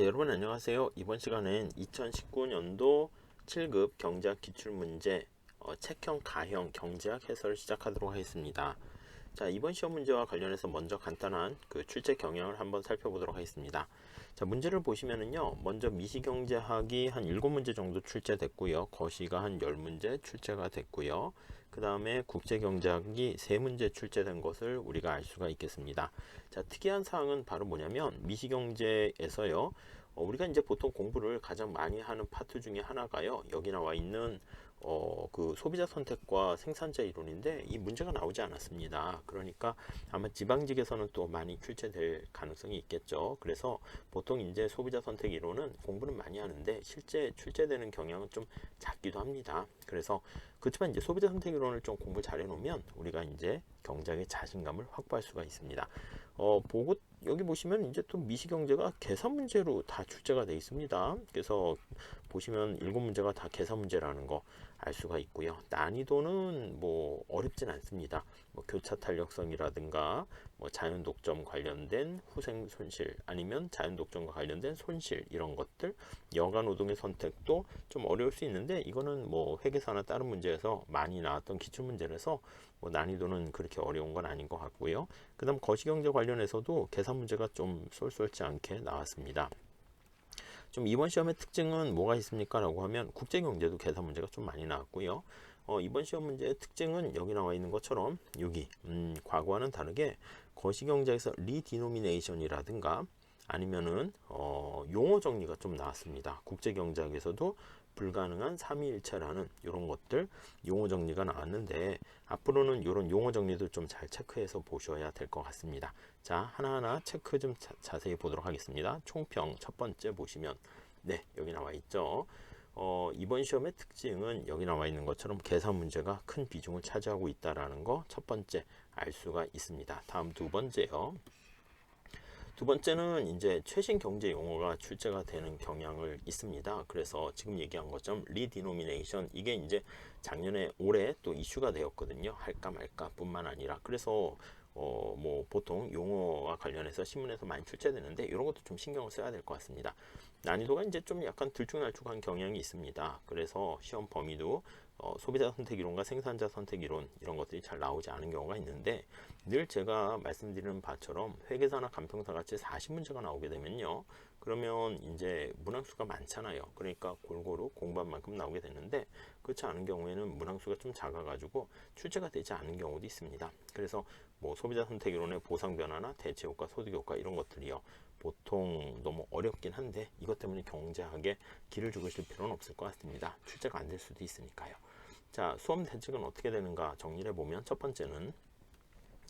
아, 여러분 안녕하세요. 이번 시간엔 2019년도 7급 경제학 기출문제 어, 책형 가형 경제학 해설을 시작하도록 하겠습니다. 자, 이번 시험 문제와 관련해서 먼저 간단한 그 출제 경향을 한번 살펴보도록 하겠습니다. 자, 문제를 보시면은요. 먼저 미시경제학이 한 7문제 정도 출제됐고요. 거시가 한 10문제 출제가 됐고요. 그 다음에 국제경제학이 3문제 출제된 것을 우리가 알 수가 있겠습니다. 자, 특이한 사항은 바로 뭐냐면 미시경제에서요. 어, 우리가 이제 보통 공부를 가장 많이 하는 파트 중에 하나가요. 여기 나와 있는 어, 그 소비자 선택과 생산자 이론인데 이 문제가 나오지 않았습니다. 그러니까 아마 지방직에서는 또 많이 출제될 가능성이 있겠죠. 그래서 보통 이제 소비자 선택 이론은 공부는 많이 하는데 실제 출제되는 경향은 좀 작기도 합니다. 그래서 그렇지만 이제 소비자 선택 이론을 좀 공부 잘 해 놓으면 우리가 이제 경작의 자신감을 확보할 수가 있습니다. 어, 보고 여기 보시면 이제 또 미시경제가 계산 문제로 다 출제가 되어 있습니다. 그래서 보시면 일곱 문제가 다 계산 문제라는 거 알 수가 있고요. 난이도는 뭐 어렵진 않습니다. 뭐 교차 탄력성이라든가 뭐 자연 독점 관련된 후생 손실 아니면 자연 독점과 관련된 손실 이런 것들 여가 노동의 선택도 좀 어려울 수 있는데 이거는 뭐 회계사나 다른 문제에서 많이 나왔던 기출 문제라서 뭐 난이도는 그렇게 어려운 건 아닌 것 같고요. 그다음 거시경제 관련해서도 계산 문제가 좀 쏠쏠치 않게 나왔습니다. 좀 이번 시험의 특징은 뭐가 있습니까? 라고 하면 국제경제도 계산 문제가 좀 많이 나왔고요. 어, 이번 시험 문제의 특징은 여기 나와 있는 것처럼 여기 음, 과거와는 다르게 거시경제에서 리디노미네이션이라든가 아니면은 어, 용어 정리가 좀 나왔습니다. 국제경제학에서도 불가능한 삼위일체라는 이런 것들 용어 정리가 나왔는데 앞으로는 이런 용어 정리도 좀 잘 체크해서 보셔야 될 것 같습니다. 자 하나하나 체크 좀 자, 세히 보도록 하겠습니다. 총평 첫 번째 보시면 네 여기 나와 있죠. 어, 이번 시험의 특징은 여기 나와 있는 것처럼 계산 문제가 큰 비중을 차지하고 있다라는 거 첫 번째 알 수가 있습니다. 다음 두 번째요. 두 번째는 이제 최신 경제 용어가 출제가 되는 경향을 있습니다. 그래서 지금 얘기한 것처럼 리디노미네이션 이게 이제 작년에 올해 또 이슈가 되었거든요. 할까 말까 뿐만 아니라 그래서 어 뭐 보통 용어와 관련해서 신문에서 많이 출제되는데 이런 것도 좀 신경을 써야 될 것 같습니다. 난이도가 이제 좀 약간 들쭉날쭉한 경향이 있습니다. 그래서 시험 범위도 어, 소비자 선택 이론과 생산자 선택 이론 이런 것들이 잘 나오지 않은 경우가 있는데 늘 제가 말씀드리는 바처럼 회계사나 간평사 같이 40문제가 나오게 되면요. 그러면 이제 문항수가 많잖아요. 그러니까 골고루 공부한 만큼 나오게 되는데 그렇지 않은 경우에는 문항수가 좀 작아가지고 출제가 되지 않은 경우도 있습니다. 그래서 뭐 소비자 선택 이론의 보상 변화나 대체 효과, 소득 효과 이런 것들이요. 보통 너무 어렵긴 한데 이것 때문에 경제학에 길을 죽으실 필요는 없을 것 같습니다. 출제가 안 될 수도 있으니까요. 자, 수험 대책은 어떻게 되는가 정리를 해보면 첫 번째는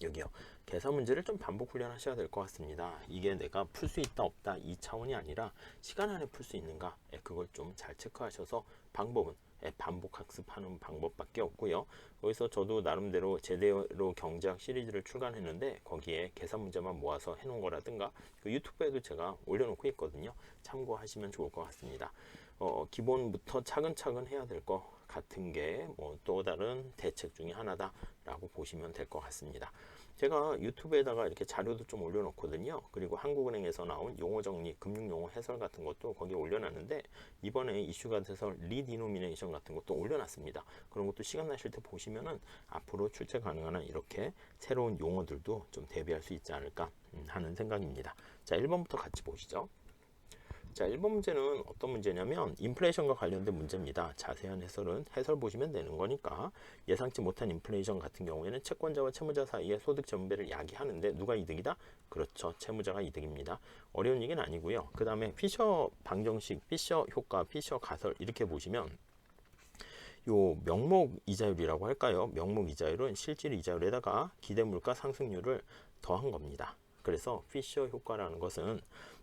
여기요. 계산 문제를 좀 반복 훈련하셔야 될 것 같습니다. 이게 내가 풀 수 있다 없다 이 차원이 아니라 시간 안에 풀 수 있는가 예, 그걸 좀 잘 체크하셔서 방법은 예, 반복 학습하는 방법밖에 없고요. 거기서 저도 나름대로 제대로 경제학 시리즈를 출간했는데 거기에 계산 문제만 모아서 해놓은 거라든가 그 유튜브에도 제가 올려놓고 있거든요. 참고하시면 좋을 것 같습니다. 어, 기본부터 차근차근 해야 될것 같은 게 뭐 또 다른 대책 중에 하나다라고 보시면 될 것 같습니다. 제가 유튜브에다가 이렇게 자료도 좀 올려놓거든요. 그리고 한국은행에서 나온 용어 정리, 금융 용어 해설 같은 것도 거기에 올려놨는데 이번에 이슈가 돼서 리디노미네이션 같은 것도 올려놨습니다. 그런 것도 시간 나실 때 보시면은 앞으로 출제 가능한 이렇게 새로운 용어들도 좀 대비할 수 있지 않을까 음, 하는 생각입니다. 자, 1번부터 같이 보시죠. 자, 1번 문제는 어떤 문제냐면 인플레이션과 관련된 문제입니다. 자세한 해설은 해설 보시면 되는 거니까 예상치 못한 인플레이션 같은 경우에는 채권자와 채무자 사이의 소득 전배를 야기하는데 누가 이득이다? 그렇죠. 채무자가 이득입니다. 어려운 얘기는 아니고요. 그 다음에 피셔 방정식, 피셔 효과, 피셔 가설 이렇게 보시면 요 명목 이자율이라고 할까요? 명목 이자율은 실질 이자율에다가 기대 물가 상승률을 더한 겁니다. 그래서 피셔 효과라는 것은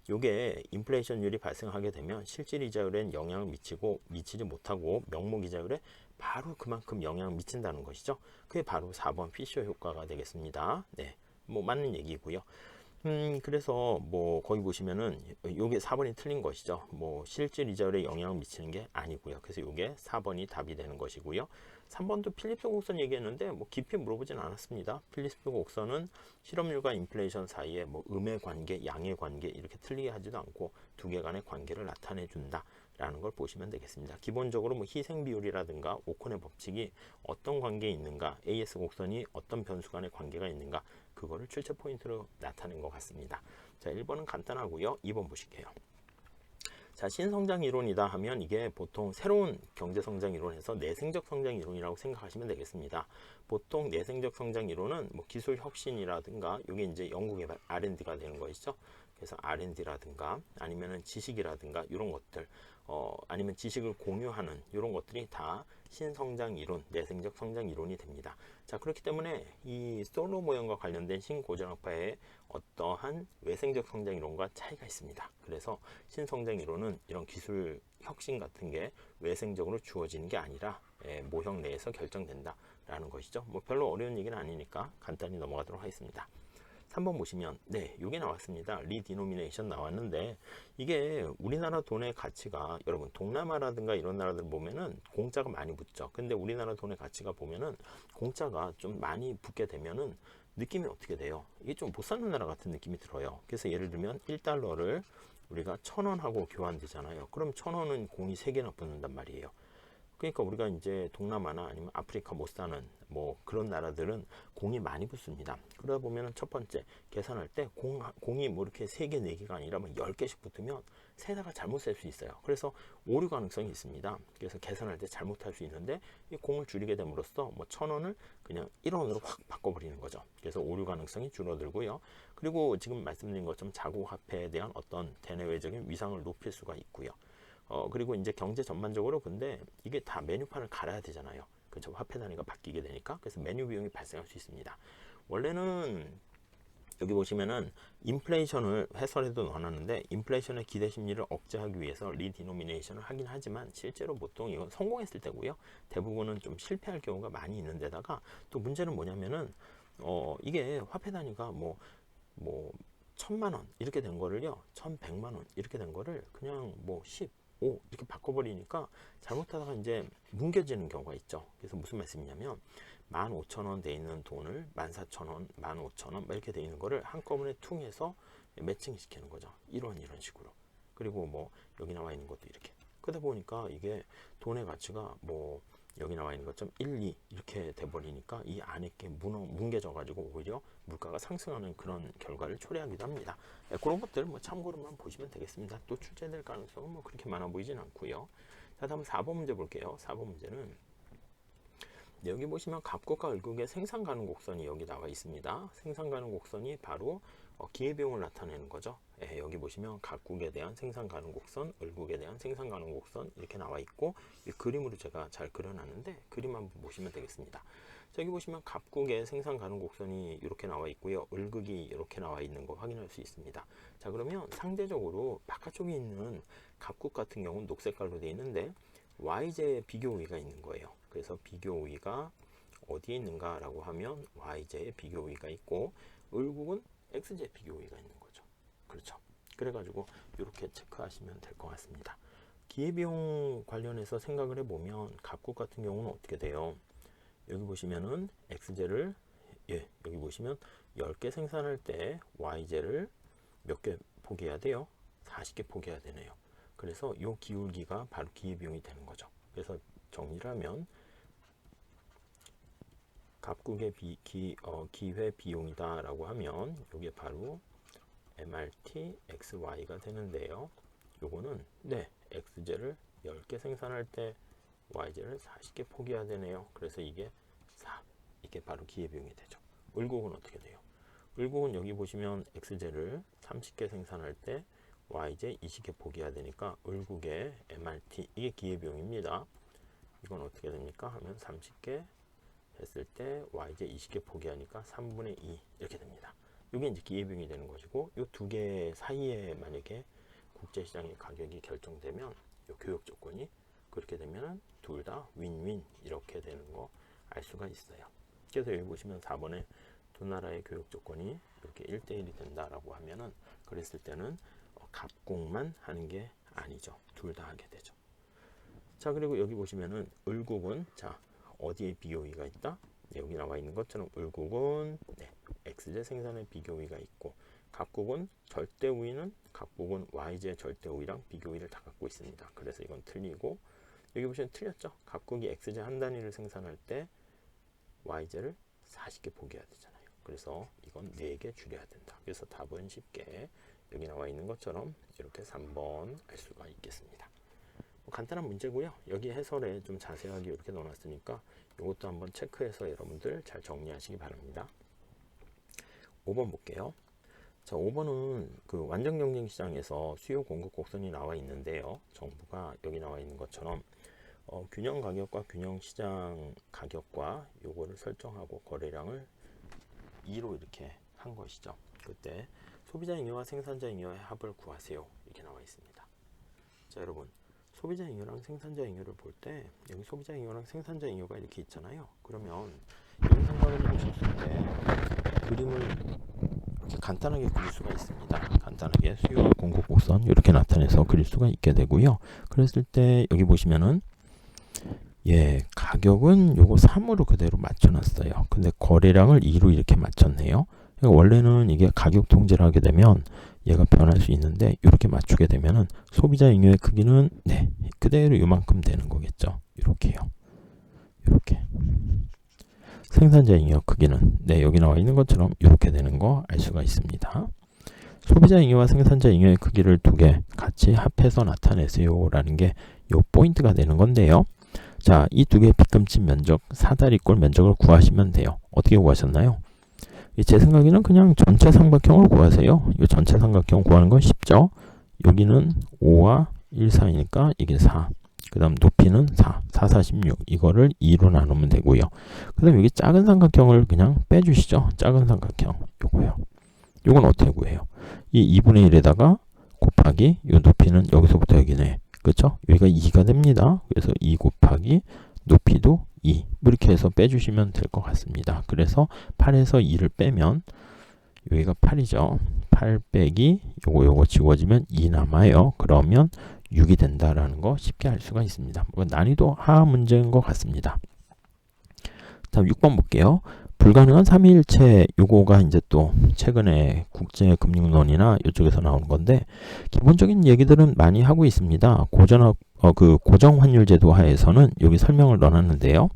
요게 인플레이션율이 발생하게 되면 실질 이자율엔 영향을 미치고 미치지 못하고 명목 이자율에 바로 그만큼 영향을 미친다는 것이죠. 그게 바로 4번 피셔 효과가 되겠습니다. 네. 뭐 맞는 얘기고요. 음, 그래서 뭐 거기 보시면은 요게 4번이 틀린 것이죠. 뭐 실질 이자율에 영향을 미치는 게 아니고요. 그래서 요게 4번이 답이 되는 것이고요. 3번도 필립스 곡선 얘기했는데 뭐 깊이 물어보진 않았습니다. 필립스 곡선은 실업률과 인플레이션 사이에 뭐 음의 관계, 양의 관계 이렇게 틀리게 하지도 않고 두 개 간의 관계를 나타내 준다. 라는 걸 보시면 되겠습니다. 기본적으로 뭐 희생 비율이라든가 오콘의 법칙이 어떤 관계에 있는가, AS 곡선이 어떤 변수 간의 관계가 있는가, 그거를 출제 포인트로 나타낸 것 같습니다. 자, 1번은 간단하고요. 2번 보실게요. 자, 신성장 이론이다 하면 이게 보통 새로운 경제 성장 이론에서 내생적 성장 이론이라고 생각하시면 되겠습니다. 보통 내생적 성장 이론은 뭐 기술 혁신이라든가 이게 이제 연구 개발 R&D가 되는 것이죠. 그래서 R&D라든가 아니면은 지식이라든가 이런 것들 어 아니면 지식을 공유하는 이런 것들이 다 신성장 이론, 내생적 성장 이론이 됩니다. 자 그렇기 때문에 이 솔로 모형과 관련된 신고전학파의 어떠한 외생적 성장 이론과 차이가 있습니다. 그래서 신성장 이론은 이런 기술 혁신 같은 게 외생적으로 주어지는 게 아니라 예, 모형 내에서 결정된다라는 것이죠. 뭐 별로 어려운 얘기는 아니니까 간단히 넘어가도록 하겠습니다. 3번 보시면 네, 이게 나왔습니다. 리디노미네이션 나왔는데 이게 우리나라 돈의 가치가 여러분 동남아라든가 이런 나라들 보면은 공짜가 많이 붙죠. 근데 우리나라 돈의 가치가 보면은 공짜가 좀 많이 붙게 되면은 느낌이 어떻게 돼요? 이게 좀 못 사는 나라 같은 느낌이 들어요. 그래서 예를 들면 1달러를 우리가 천 원하고 교환되잖아요. 그럼 천 원은 공이 세 개나 붙는단 말이에요. 그러니까 우리가 이제 동남아나 아니면 아프리카 못 사는 뭐 그런 나라들은 공이 많이 붙습니다. 그러다 보면은 첫 번째 계산할 때 공, 공이 뭐 이렇게 세 개, 네 개가 아니라 뭐열 개씩 붙으면 세다가 잘못 셀 수 있어요. 그래서 오류 가능성이 있습니다. 그래서 계산할 때 잘못할 수 있는데 이 공을 줄이게 됨으로써 뭐 천 원을 그냥 1원으로 확 바꿔버리는 거죠. 그래서 오류 가능성이 줄어들고요. 그리고 지금 말씀드린 것처럼 자국 화폐에 대한 어떤 대내외적인 위상을 높일 수가 있고요. 어, 그리고 이제 경제 전반적으로 근데 이게 다 메뉴판을 갈아야 되잖아요. 그죠? 화폐 단위가 바뀌게 되니까. 그래서 메뉴 비용이 발생할 수 있습니다. 원래는 여기 보시면은 인플레이션을 해설에도 넣어놨는데 인플레이션의 기대 심리를 억제하기 위해서 리디노미네이션을 하긴 하지만 실제로 보통 이건 성공했을 때고요. 대부분은 좀 실패할 경우가 많이 있는 데다가 또 문제는 뭐냐면은 어 이게 화폐 단위가 뭐뭐 천만 원 이렇게 된 거를요. 천백만 원 이렇게 된 거를 그냥 뭐10 5 이렇게 바꿔버리니까 잘못하다가 이제 뭉개지는 경우가 있죠. 그래서 무슨 말씀이냐면 15,000원 돼 있는 돈을 14,000원, 15,000원 이렇게 돼 있는 거를 한꺼번에 퉁해서 매칭 시키는 거죠. 이런 이런 식으로. 그리고 뭐 여기 나와 있는 것도 이렇게. 그러다 보니까 이게 돈의 가치가 뭐 여기 나와 있는 것처럼 1, 2 이렇게 돼버리니까 이 안에 게 뭉개져 가지고 오히려 물가가 상승하는 그런 결과를 초래하기도 합니다. 네, 그런 것들 뭐 참고로만 보시면 되겠습니다. 또 출제될 가능성은 뭐 그렇게 많아 보이진 않고요. 자, 다음 4번 문제 볼게요. 4번 문제는 네, 여기 보시면 갑곡과 을국의 생산 가능 곡선이 여기 나와 있습니다. 생산 가능 곡선이 바로 어, 기회비용을 나타내는 거죠. 예, 여기 보시면 각국에 대한 생산 가능 곡선, 을국에 대한 생산 가능 곡선 이렇게 나와 있고 이 그림으로 제가 잘 그려놨는데 그림 한번 보시면 되겠습니다. 자, 여기 보시면 갑국의 생산 가능 곡선이 이렇게 나와 있고요. 을극이 이렇게 나와 있는 거 확인할 수 있습니다. 자, 그러면 상대적으로 바깥쪽에 있는 갑국 같은 경우는 녹색깔로 되어 있는데 y제의 비교 우위가 있는 거예요. 그래서 비교 우위가 어디에 있는가라고 하면 y제의 비교 우위가 있고 을국은 x제 비교 우위가 있는 거죠. 그렇죠. 그래가지고 이렇게 체크하시면 될 것 같습니다. 기회비용 관련해서 생각을 해보면 각국 같은 경우는 어떻게 돼요? 여기 보시면은 x제를 예 여기 보시면 10개 생산할 때 y제를 몇 개 포기해야 돼요? 40개 포기해야 되네요. 그래서 이 기울기가 바로 기회비용이 되는 거죠. 그래서 정리를 하면 갑국의 비, 기, 어, 기회 비용이다라고 하면 이게 바로 MRT XY가 되는데요. 요거는 네 XJ를 10개 생산할 때 YJ를 40개 포기해야 되네요. 그래서 이게 4 이게 바로 기회비용이 되죠. 을곡은 어떻게 돼요? 을곡은 여기 보시면 XJ를 30개 생산할 때 YJ 20개 포기해야 되니까 을국의 MRT 이게 기회비용입니다. 이건 어떻게 됩니까? 하면 30개 했을 때 yj 20개 포기하니까 3분의 2 이렇게 됩니다. 이게 이제 기회비용이 되는 것이고 이 두 개 사이에 만약에 국제시장의 가격이 결정되면 이 교역 조건이 그렇게 되면 둘 다 윈윈 이렇게 되는 거 알 수가 있어요. 그래서 여기 보시면 4번에 두 나라의 교육 조건이 이렇게 1대1이 된다라고 하면은 그랬을 때는 어, 갑공만 하는 게 아니죠. 둘 다 하게 되죠. 자 그리고 여기 보시면은 을국은 자 어디에 비교위가 있다? 네, 여기 나와 있는 것처럼 을국은 네, x제 생산의 비교위가 있고 갑국은 절대 우위는 갑국은 y제 절대 우위랑 비교위를 다 갖고 있습니다. 그래서 이건 틀리고 여기 보시면 틀렸죠? 갑국이 x제 한 단위를 생산할 때 y제를 40개 포기해야 되잖아요. 그래서 이건 4개 줄여야 된다. 그래서 답은 쉽게 여기 나와 있는 것처럼 이렇게 3번 알 수가 있겠습니다. 뭐 간단한 문제고요. 여기 해설에 좀 자세하게 이렇게 넣어놨으니까 이것도 한번 체크해서 여러분들 잘 정리하시기 바랍니다. 5번 볼게요. 자, 5번은 그 완전 경쟁 시장에서 수요 공급 곡선이 나와 있는데요. 정부가 여기 나와 있는 것처럼 어, 균형 가격과 균형 시장 가격과 요거를 설정하고 거래량을 2로 이렇게 한 것이죠. 그때 소비자 잉여와 생산자 잉여의 합을 구하세요. 이렇게 나와 있습니다. 자, 여러분. 소비자 잉여랑 생산자 잉여를 볼 때 여기 소비자 잉여랑 생산자 잉여가 이렇게 있잖아요. 그러면 영상과를 보셨을 때 그림을 이렇게 간단하게 그릴 수가 있습니다. 간단하게 수요와 공급 곡선 이렇게 나타내서 그릴 수가 있게 되고요. 그랬을 때 여기 보시면은 예, 가격은 요거 3으로 그대로 맞춰놨어요. 근데 거래량을 2로 이렇게 맞췄네요. 그러니까 원래는 이게 가격 통제를 하게 되면 얘가 변할 수 있는데 이렇게 맞추게 되면은 소비자 잉여의 크기는 네 그대로 이만큼 되는 거겠죠. 이렇게요. 이렇게 생산자 잉여 크기는 네 여기 나와 있는 것처럼 이렇게 되는 거 알 수가 있습니다. 소비자 잉여와 생산자 잉여의 크기를 두 개 같이 합해서 나타내세요라는 게 요 포인트가 되는 건데요. 자, 이 두 개의 빗금치 면적, 사다리꼴 면적을 구하시면 돼요. 어떻게 구하셨나요? 제 생각에는 그냥 전체 삼각형을 구하세요. 이 전체 삼각형 구하는 건 쉽죠. 여기는 5와 1 사이니까 이게 4. 그 다음 높이는 4, 4, 46. 이거를 2로 나누면 되고요. 그 다음 여기 작은 삼각형을 그냥 빼주시죠. 작은 삼각형. 요거요. 요건 어떻게 구해요? 이 2분의 1에다가 곱하기 요 높이는 여기서부터 여기네. 그렇죠? 여기가 2가 됩니다. 그래서 2 곱하기 높이도 2 이렇게 해서 빼주시면 될 것 같습니다. 그래서 8에서 2를 빼면 여기가 8이죠. 8 빼기 요거 요거 지워지면 2 남아요. 그러면 6이 된다라는 거 쉽게 알 수가 있습니다. 뭐 난이도 하하 문제인 것 같습니다. 다음 6번 볼게요. 불가능한 3일체 요거가 이제 또 최근에 국제금융론이나 이쪽에서 나오는 건데 기본적인 얘기들은 많이 하고 있습니다. 고전 어, 그 고정환율제도 하에서는 여기 설명을 넣어놨는데요.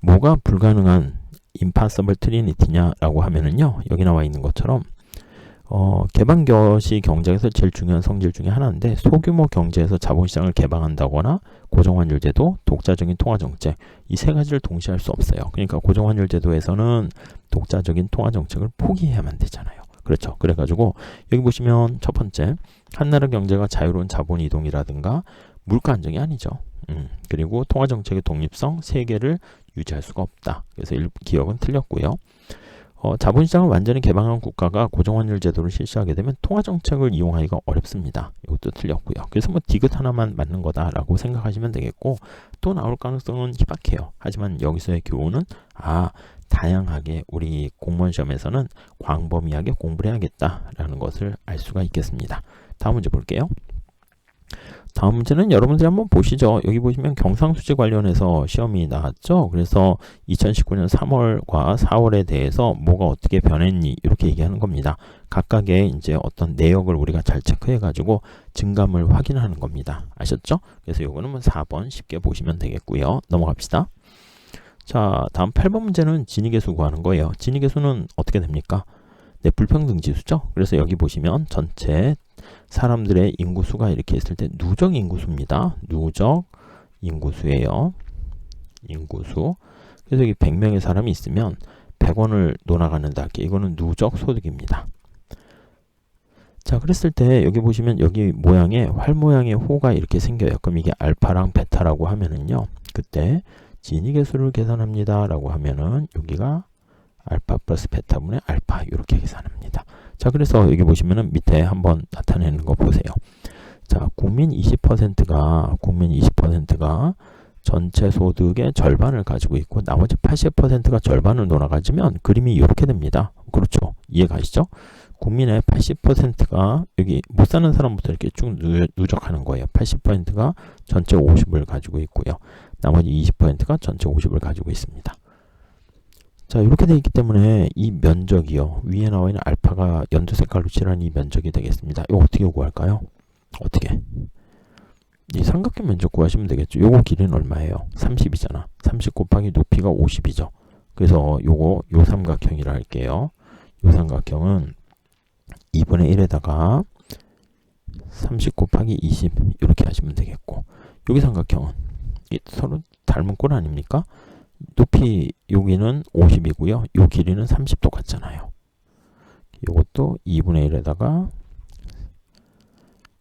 뭐가 불가능한 impossible trinity냐라고 하면은요. 여기 나와 있는 것처럼 어, 개방교시 경제에서 제일 중요한 성질 중에 하나인데 소규모 경제에서 자본시장을 개방한다거나 고정환율 제도, 독자적인 통화정책 이 세 가지를 동시에 할 수 없어요. 그러니까 고정환율 제도에서는 독자적인 통화정책을 포기해야만 되잖아요. 그렇죠. 그래가지고 여기 보시면 첫 번째 한나라 경제가 자유로운 자본 이동이라든가 물가 안정이 아니죠. 음, 그리고 통화정책의 독립성 세 개를 유지할 수가 없다. 그래서 일, 기억은 틀렸고요. 어, 자본시장을 완전히 개방한 국가가 고정환율 제도를 실시하게 되면 통화정책을 이용하기가 어렵습니다. 이것도 틀렸고요. 그래서 뭐 디귿 하나만 맞는 거다라고 생각하시면 되겠고 또 나올 가능성은 희박해요. 하지만 여기서의 교훈은 아 다양하게 우리 공무원 시험에서는 광범위하게 공부를 해야겠다라는 것을 알 수가 있겠습니다. 다음 문제 볼게요. 다음 문제는 여러분들이 한번 보시죠. 여기 보시면 경상수지 관련해서 시험이 나왔죠. 그래서 2019년 3월과 4월에 대해서 뭐가 어떻게 변했니 이렇게 얘기하는 겁니다. 각각의 이제 어떤 내역을 우리가 잘 체크해 가지고 증감을 확인하는 겁니다. 아셨죠? 그래서 요거는 뭐 4번 쉽게 보시면 되겠고요. 넘어갑시다. 자, 다음 8번 문제는 진위계수 구하는 거예요. 진위계수는 어떻게 됩니까? 네, 불평등 지수죠. 그래서 여기 보시면 전체 사람들의 인구수가 이렇게 있을 때 누적 인구수입니다. 누적 인구수예요. 인구수. 그래서 여기 100명의 사람이 있으면 100원을 논아가는다. 이거는 누적 소득입니다. 자, 그랬을 때 여기 보시면 여기 모양에 활 모양의 호가 이렇게 생겨요. 그럼 이게 알파랑 베타라고 하면은요. 그때 진위 계수를 계산합니다. 라고 하면은 여기가 알파 플러스 베타 분의 알파 이렇게 계산합니다. 자, 그래서 여기 보시면은 밑에 한번 나타내는 거 보세요. 자, 국민 20%가 국민 20%가 전체 소득의 절반을 가지고 있고 나머지 80%가 절반을 놀아가지면 그림이 이렇게 됩니다. 그렇죠. 이해가시죠? 국민의 80%가 여기 못 사는 사람부터 이렇게 쭉 누적하는 거예요. 80%가 전체 50을 가지고 있고요. 나머지 20%가 전체 50을 가지고 있습니다. 자 이렇게 되어 있기 때문에 이 면적이요. 위에 나와 있는 알파가 연두 색깔로 칠한 이 면적이 되겠습니다. 이거 어떻게 구할까요? 어떻게? 이 삼각형 면적 구하시면 되겠죠. 요거 길이는 얼마예요? 30이잖아. 30 곱하기 높이가 50이죠. 그래서 요거 요 삼각형이라 할게요. 요 삼각형은 2분의 1에다가 30 곱하기 20 이렇게 하시면 되겠고 여기 삼각형은 서로 닮은 꼴 아닙니까? 높이 여기는 50이고요. 요 길이는 30 똑같잖아요. 이것도 2분의 1에다가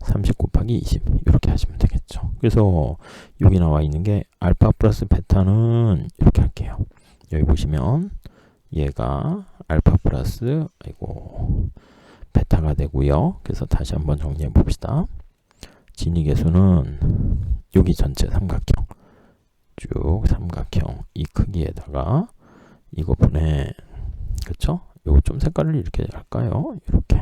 30 곱하기 20 이렇게 하시면 되겠죠. 그래서 여기 나와 있는 게 알파 플러스 베타는 이렇게 할게요. 여기 보시면 얘가 알파 플러스 아이고 베타가 되고요. 그래서 다시 한번 정리해 봅시다. 진위계수는 여기 전체 삼각형 쭉 삼각형 이 크기에다가 이거 분에 그쵸? 요거 좀 색깔을 이렇게 할까요? 이렇게.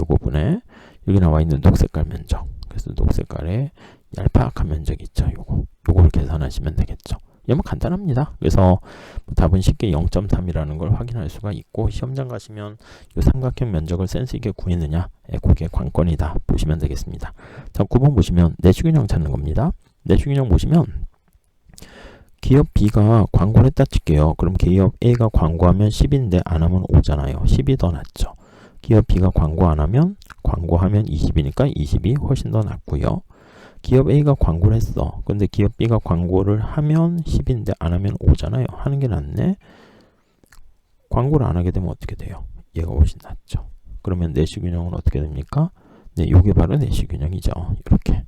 요거 분에 여기 나와 있는 녹색깔 면적. 그래서 녹색깔에 얄팍한 면적 있죠 요거. 요거를 계산하시면 되겠죠. 얘뭐 간단합니다. 그래서 뭐 답은 쉽게 0.3이라는 걸 확인할 수가 있고 시험장 가시면 이 삼각형 면적을 센스 있게 구했느냐? 예, 그게 관건이다. 보시면 되겠습니다. 자 9번 보시면 내주균형 찾는 겁니다. 내주균형 보시면 기업 B가 광고를 했다 칠게요. 그럼 기업 A가 광고하면 10인데 안 하면 5잖아요. 10이 더 낫죠. 기업 B가 광고 안 하면 광고하면 20이니까 20이 훨씬 더 낫고요. 기업 A가 광고를 했어. 근데 기업 B가 광고를 하면 10인데 안 하면 5잖아요. 하는 게 낫네. 광고를 안 하게 되면 어떻게 돼요? 얘가 훨씬 낫죠. 그러면 내시균형은 어떻게 됩니까? 네, 요게 바로 내시균형이죠. 이렇게.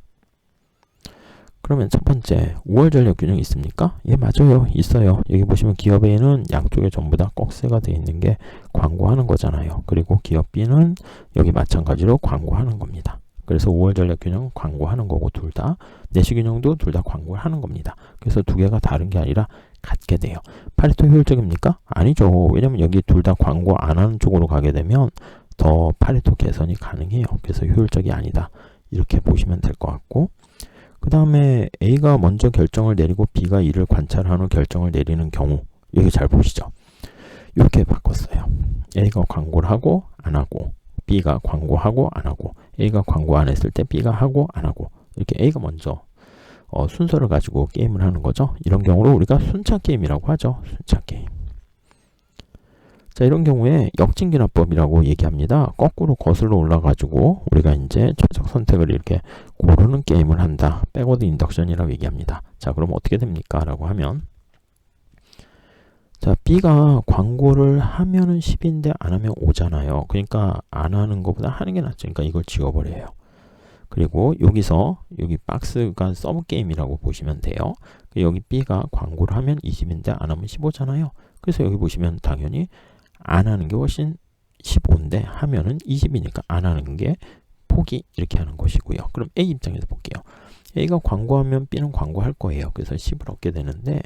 그러면 첫 번째 5월 전력 균형 있습니까? 예 맞아요. 있어요. 여기 보시면 기업 A는 양쪽에 전부 다 꺽쇠가 되어 있는 게 광고하는 거잖아요. 그리고 기업 B는 여기 마찬가지로 광고하는 겁니다. 그래서 5월 전력 균형 광고하는 거고 둘 다 내시 균형도 둘 다 광고를 하는 겁니다. 그래서 두 개가 다른 게 아니라 같게 돼요. 파리토 효율적입니까? 아니죠. 왜냐면 여기 둘 다 광고 안 하는 쪽으로 가게 되면 더 파리토 개선이 가능해요. 그래서 효율적이 아니다. 이렇게 보시면 될 것 같고 그 다음에 A가 먼저 결정을 내리고 B가 이를 관찰한 후 결정을 내리는 경우 여기 잘 보시죠. 이렇게 바꿨어요. A가 광고를 하고 안 하고 B가 광고하고 안 하고 A가 광고 안 했을 때 B가 하고 안 하고 이렇게 A가 먼저 어, 순서를 가지고 게임을 하는 거죠. 이런 경우로 우리가 순차 게임이라고 하죠. 순차 게임. 자, 이런 경우에 역진기납법이라고 얘기합니다. 거꾸로 거슬러 올라가지고 우리가 이제 최적 선택을 이렇게 고르는 게임을 한다. 백워드 인덕션이라고 얘기합니다. 자, 그럼 어떻게 됩니까? 라고 하면 자, B가 광고를 하면은 10인데 안 하면 5잖아요. 그러니까 안 하는 것보다 하는 게 낫죠. 그러니까 이걸 지워버려요. 그리고 여기서 여기 박스가 서브 게임이라고 보시면 돼요. 여기 B가 광고를 하면 20인데 안 하면 15잖아요. 그래서 여기 보시면 당연히 안 하는 게 훨씬 15인데 하면은 20이니까 안 하는 게 포기 이렇게 하는 것이고요. 그럼 A 입장에서 볼게요. A가 광고하면 B는 광고할 거예요. 그래서 10을 얻게 되는데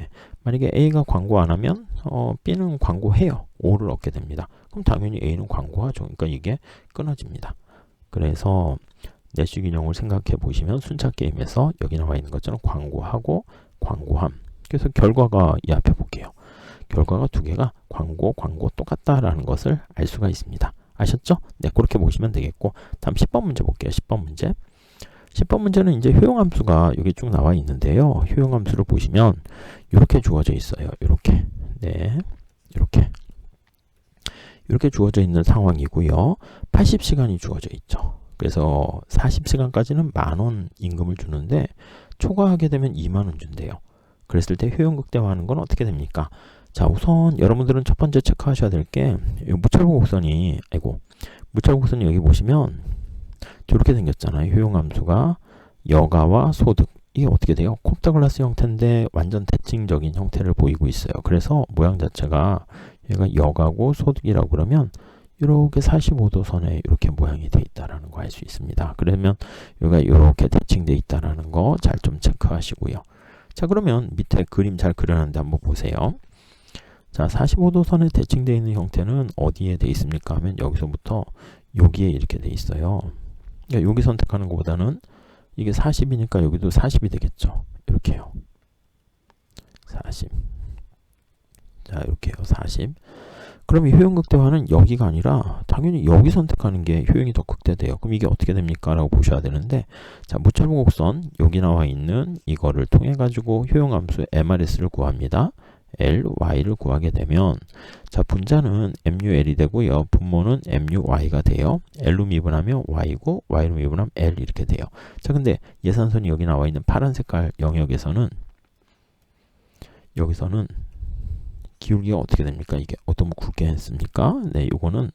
만약에 A가 광고 안 하면 어, B는 광고해요. 5를 얻게 됩니다. 그럼 당연히 A는 광고하죠. 그러니까 이게 끊어집니다. 그래서 내시 균형을 생각해 보시면 순차 게임에서 여기 나와 있는 것처럼 광고하고 광고함. 그래서 결과가 이 앞에 볼게요. 결과가 두 개가 광고, 광고 똑같다라는 것을 알 수가 있습니다. 아셨죠? 네, 그렇게 보시면 되겠고 다음 10번 문제 볼게요. 10번 문제. 10번 문제는 이제 효용함수가 여기 쭉 나와 있는데요. 효용함수를 보시면 이렇게 주어져 있어요. 이렇게. 네. 이렇게. 이렇게 주어져 있는 상황이고요. 80시간이 주어져 있죠. 그래서 40시간까지는 만원 임금을 주는데 초과하게 되면 2만원 준대요. 그랬을 때 효용 극대화하는 건 어떻게 됩니까? 자, 우선 여러분들은 첫 번째 체크하셔야 될 게 무찰보 곡선이 아이고 무찰보 곡선이 여기 보시면 이렇게 생겼잖아요. 효용함수가 여가와 소득 이게 어떻게 돼요? 콥다글라스 형태인데 완전 대칭적인 형태를 보이고 있어요. 그래서 모양 자체가 얘가 여가고 소득이라고 그러면 이렇게 45도 선에 이렇게 모양이 돼 있다라는 거 알 수 있습니다. 그러면 여기가 이렇게 대칭돼 있다라는 거 잘 좀 체크하시고요. 자, 그러면 밑에 그림 잘 그려놨는데 한번 보세요. 자, 45도 선에 대칭되어 있는 형태는 어디에 돼 있습니까? 하면 여기서부터 여기에 이렇게 돼 있어요. 그러니까 여기 선택하는 것보다는 이게 40이니까 여기도 40이 되겠죠. 이렇게요. 40. 자, 이렇게요. 40. 그럼 이 효용 극대화는 여기가 아니라 당연히 여기 선택하는 게 효용이 더 극대돼요. 그럼 이게 어떻게 됩니까? 라고 보셔야 되는데 자, 무철무 곡선 여기 나와 있는 이거를 통해 가지고 효용 함수 MRS를 구합니다. L, Y를 구하게 되면 자, 분자는 MUL이 되고요. 분모는 MUY가 돼요. L로 미분하면 Y고 Y로 미분하면 L 이렇게 돼요. 자, 근데 예산선이 여기 나와 있는 파란 색깔 영역에서는 여기서는 기울기가 어떻게 됩니까? 이게 어떤 굵게 했습니까? 네, 요거는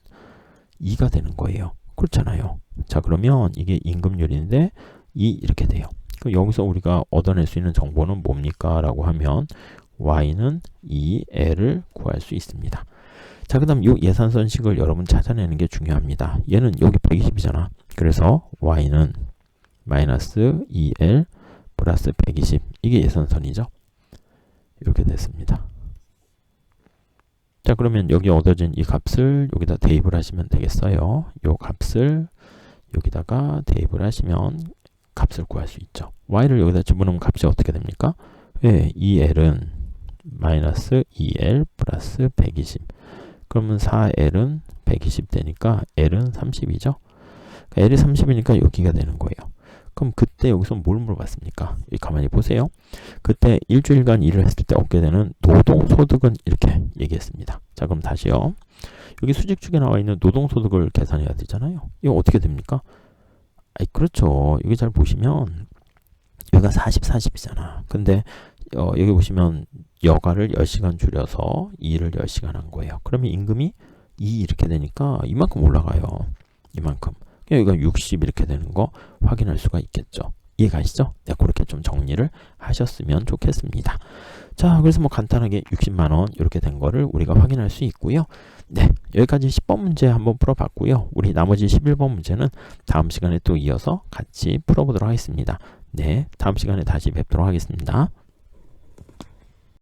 2가 되는 거예요. 그렇잖아요. 자, 그러면 이게 임금률인데 2 이렇게 돼요. 그럼 여기서 우리가 얻어낼 수 있는 정보는 뭡니까? 라고 하면 y는 2l을 구할 수 있습니다. 자, 그 다음 이 예산선식을 여러분 찾아내는 게 중요합니다. 얘는 여기 120이잖아. 그래서 y는 마이너스 2l 플러스 120 이게 예산선이죠. 이렇게 됐습니다. 자 그러면 여기 얻어진 이 값을 여기다 대입을 하시면 되겠어요. 이 값을 여기다가 대입을 하시면 값을 구할 수 있죠. y를 여기다 집어넣으면 값이 어떻게 됩니까? 예, 2l은 마이너스 2l 플러스 120 그러면 4l은 120 되니까 l은 30이죠. l이 30이니까 여기가 되는 거예요. 그럼 그때 여기서 뭘 물어봤습니까? 가만히 보세요. 그때 일주일간 일을 했을 때 얻게 되는 노동소득은 이렇게 얘기했습니다. 자, 그럼 다시요. 여기 수직축에 나와 있는 노동소득을 계산해야 되잖아요. 이거 어떻게 됩니까? 아이, 그렇죠. 여기 잘 보시면 여기가 40, 40이잖아. 근데 어, 여기 보시면 여가를 10시간 줄여서 일을 10시간 한 거예요. 그러면 임금이 2 이렇게 되니까 이만큼 올라가요. 이만큼. 여기가 60 이렇게 되는 거 확인할 수가 있겠죠. 이해가시죠? 네, 그렇게 좀 정리를 하셨으면 좋겠습니다. 자, 그래서 뭐 간단하게 60만원 이렇게 된 거를 우리가 확인할 수 있고요. 네, 여기까지 10번 문제 한번 풀어봤고요. 우리 나머지 11번 문제는 다음 시간에 또 이어서 같이 풀어보도록 하겠습니다. 네, 다음 시간에 다시 뵙도록 하겠습니다.